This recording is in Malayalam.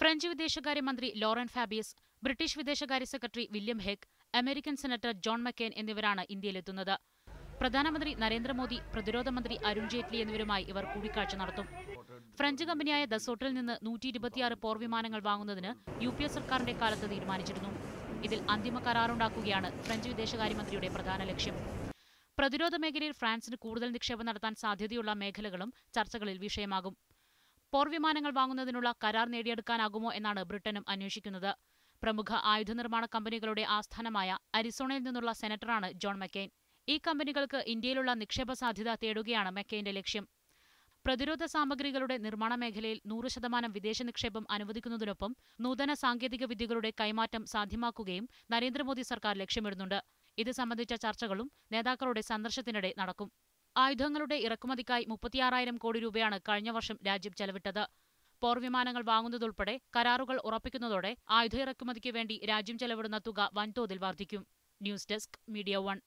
ഫ്രഞ്ച് വിദേശകാര്യമന്ത്രി ലോറൻ ഫാബിയസ് ബ്രിട്ടീഷ് വിദേശകാര്യ secretary William Hague American senator John McCain എന്നിവരാണ് ഇന്ത്യയിലെത്തുന്നത്. പ്രധാനമന്ത്രി നരേന്ദ്രമോദി പ്രതിരോധ മന്ത്രി അരുൺ ജെയ്റ്റ്ലി എന്നിവരുമായി ഇവർ കൂടിക്കാഴ്ച നടത്തും. ഫ്രഞ്ച് കമ്പനിയായ ദസോട്ടിൽ നിന്ന് നൂറ്റി ഇരുപത്തിയാറ് പോർ വിമാനങ്ങൾ വാങ്ങുന്നതിന് യു പി എ സർക്കാരിന്റെ കാലത്ത് തീരുമാനിച്ചിരുന്നു. ഇതിൽ അന്തിമ കരാറുണ്ടാക്കുകയാണ് ഫ്രഞ്ച് വിദേശകാര്യമന്ത്രിയുടെ പ്രധാന ലക്ഷ്യം. പ്രതിരോധ മേഖലയിൽ ഫ്രാൻസിന് കൂടുതൽ നിക്ഷേപം നടത്താൻ സാധ്യതയുള്ള മേഖലകളും ചർച്ചകളിൽ വിഷയമാകും. പോർ വിമാനങ്ങൾ വാങ്ങുന്നതിനുള്ള കരാർ നേടിയെടുക്കാനാകുമോ എന്നാണ് ബ്രിട്ടനും അന്വേഷിക്കുന്നത്. പ്രമുഖ ആയുധ നിർമ്മാണ കമ്പനികളുടെ ആസ്ഥാനമായ അരിസോണയിൽ നിന്നുള്ള സെനറ്ററാണ് ജോൺ മെക്കെയിൻ. ഈ കമ്പനികൾക്ക് ഇന്ത്യയിലുള്ള നിക്ഷേപ സാധ്യത തേടുകയാണ് മെക്കെയിന്റെ ലക്ഷ്യം. പ്രതിരോധ സാമഗ്രികളുടെ നിർമ്മാണ മേഖലയിൽ നൂറ് ശതമാനം വിദേശ നിക്ഷേപം അനുവദിക്കുന്നതിനൊപ്പം നൂതന സാങ്കേതിക വിദ്യകളുടെ കൈമാറ്റം സാധ്യമാക്കുകയും നരേന്ദ്രമോദി സർക്കാർ ലക്ഷ്യമിടുന്നുണ്ട്. ഇത് സംബന്ധിച്ച ചർച്ചകളും നേതാക്കളുടെ സന്ദർശനത്തിനിടെ നടക്കും. ആയുധങ്ങളുടെ ഇറക്കുമതിക്കായി മുപ്പത്തിയാറായിരം കോടി രൂപയാണ് കഴിഞ്ഞ വർഷം രാജ്യം ചെലവിട്ടത്. പോർ വിമാനങ്ങൾ വാങ്ങുന്നതുൾപ്പെടെ കരാറുകൾ ഉറപ്പിക്കുന്നതോടെ ആയുധ ഇറക്കുമതിക്ക് വേണ്ടി രാജ്യം ചെലവിടുന്ന തുക വൻതോതിൽ വർദ്ധിക്കും. News desk media one.